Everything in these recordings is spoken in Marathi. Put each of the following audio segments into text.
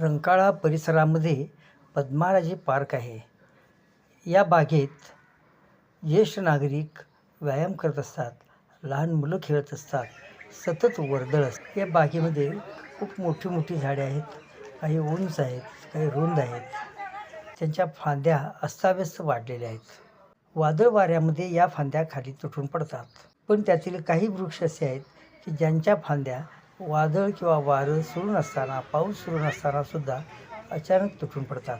रंकाळा परिसरामध्ये पद्माराजी पार्क आहे. या बागेत ज्येष्ठ नागरिक व्यायाम करत असतात लहान मुलं खेळत असतात सतत वर्दळ असते. या बागेमध्ये खूप मोठी मोठी झाडे आहेत काही उंच आहेत काही रुंद आहेत. त्यांच्या फांद्या अस्ताव्यस्त वाढलेल्या आहेत. वादळ वाऱ्यामध्ये या फांद्या खाली तुटून पडतात. पण त्यातील काही वृक्ष असे आहेत की ज्यांच्या फांद्या वादळ किंवा वारं सुरू नसताना पाऊस सुरू नसताना सुद्धा अचानक तुटून पडतात.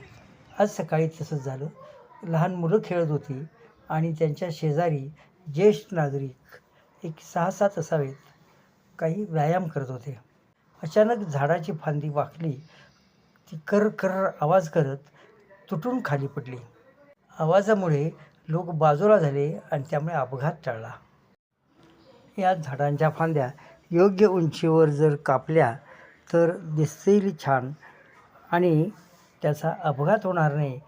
आज सकाळी तसंच झालं. लहान मुलं खेळत होती आणि त्यांच्या शेजारी ज्येष्ठ नागरिक एक सहा सात असावेत काही व्यायाम करत होते. अचानक झाडाची फांदी वाकली. ती कर कर आवाज करत तुटून खाली पडली. आवाजामुळे लोक बाजूला झाले आणि त्यामुळे अपघात टळला. या झाडांच्या फांद्या योग्य उंचीवर जर कापल्या तर दिसतील छान आणि त्याचा अपघात होणार नाही.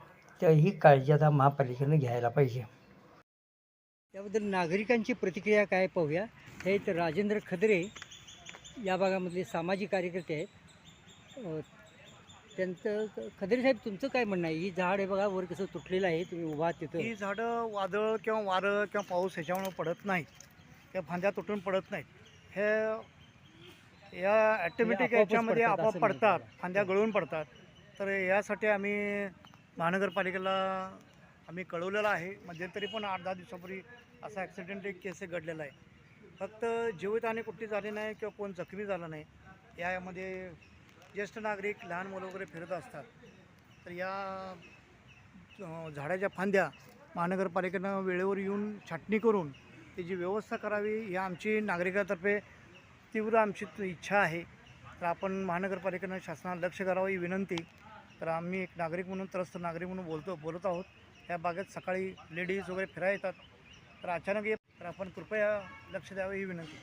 तर ही काळजी आता महापालिकेनं घ्यायला पाहिजे. त्याबद्दल नागरिकांची प्रतिक्रिया काय पाहूया? हे आहेत राजेंद्र खदरे या भागामधले सामाजिक कार्यकर्ते आहेत. त्यांचं खदरे साहेब तुमचं काय म्हणणं आहे? ही झाड आहे बघा वर कसं तुटलेलं आहे तुम्ही उभा आहात तिथं. ही झाडं वादळ किंवा वारं किंवा पाऊस ह्याच्यामुळे पडत नाहीत. त्या फांद्या तुटून पडत नाहीत. हे या ॲटोमॅटिक याच्यामध्ये आपोआप पडतात. फांद्या गळून पडतात. तर यासाठी आम्ही महानगरपालिकेला आम्ही कळवलेलं आहे. मध्यंतरी पण आठ दहा दिवसापूर्वी असा ॲक्सिडेंट एक केस घडलेला आहे. फक्त जीवितहानी कुठली झाली नाही किंवा कोण जखमी झाला नाही यामध्ये ज्येष्ठ नागरिक लहान मुलं वगैरे फिरत असतात. तर या झाडाच्या फांद्या महानगरपालिकेनं वेळेवर येऊन छाटणी करून त्याची व्यवस्था करावी ही आमची नागरिकातर्फे तीव्र आमची इच्छा आहे. तर आपण महानगरपालिकेनं शासनाला लक्ष करावं ही विनंती. तर आम्ही एक नागरिक म्हणून त्रस्त नागरिक म्हणून बोलतो बोलत आहोत. या बागेत सकाळी लेडीज वगैरे फिरायला येतात. तर अचानक ये तर आपण कृपया लक्ष द्यावं ही विनंती.